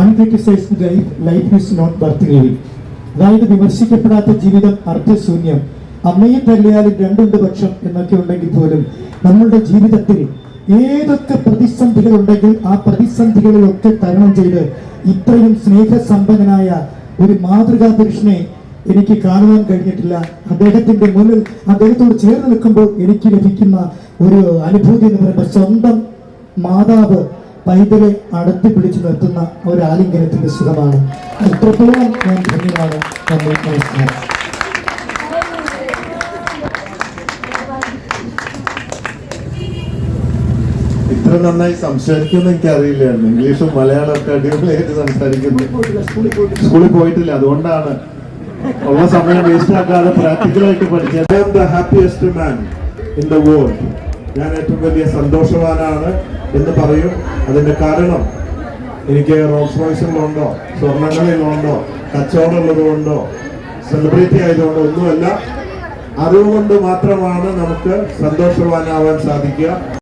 Uncriticised life life is not worth living അതായത് വിമർശിക്കപ്പെടാത്ത ജീവിതം അർത്ഥശൂന്യം. അമ്മയും തല്ലിയാലും രണ്ടുണ്ട് പക്ഷം എന്നൊക്കെ ഉണ്ടെങ്കിൽ പോലും നമ്മളുടെ ജീവിതത്തിൽ ഏതൊക്കെ പ്രതിസന്ധികൾ ഉണ്ടെങ്കിൽ ആ പ്രതിസന്ധികളിലൊക്കെ തരണം ചെയ്ത് ഇത്രയും സ്നേഹസമ്പന്നനായ ഒരു മാതൃകാ പുരുഷനെ എനിക്ക് കാണുവാൻ കഴിഞ്ഞിട്ടില്ല. അദ്ദേഹത്തിന്റെ മുന്നിൽ അദ്ദേഹത്തോട് ചേർന്ന് നിൽക്കുമ്പോൾ എനിക്ക് ലഭിക്കുന്ന ഒരു അനുഭൂതി എന്ന് പറയുമ്പോൾ സ്വന്തം മാതാവ് പൈതലെ അടത്തി പിടിച്ചു നിർത്തുന്ന ഒരു ആലിംഗനത്തിന്റെ സുഖമാണ്. എത്രത്തോളം ഞാൻ ധന്യമാണ് നന്ദി നമസ്കാരം ഇത്ര നന്നായി സംസാരിക്കുമെന്ന് എനിക്ക് അറിയില്ലായിരുന്നു ഇംഗ്ലീഷും മലയാളം ഒക്കെ അടിപൊളിയായിട്ട് സംസാരിക്കുന്നു. സ്കൂളിൽ പോയിട്ടില്ല. അതുകൊണ്ടാണ് ഉള്ള സമയം വേസ്റ്റ് ആക്കാതെ പ്രാക്ടിക്കലായിട്ട് പഠിച്ചത്. I am the happiest man in the world ഞാൻ ഏറ്റവും വലിയ സന്തോഷവാനാണ് എന്ന് പറയും. അതിന്റെ കാരണം എനിക്ക് റോൾസ് റോയ്സിലുണ്ടോ? സ്വർണങ്ങളിലുണ്ടോ കച്ചവടമുള്ളതുകൊണ്ടോ? സെലിബ്രിറ്റി ആയതുകൊണ്ടോ? ഒന്നുമല്ല. അറിവുകൊണ്ട് മാത്രമാണ് നമുക്ക് സന്തോഷവാനാവാൻ സാധിക്കുക.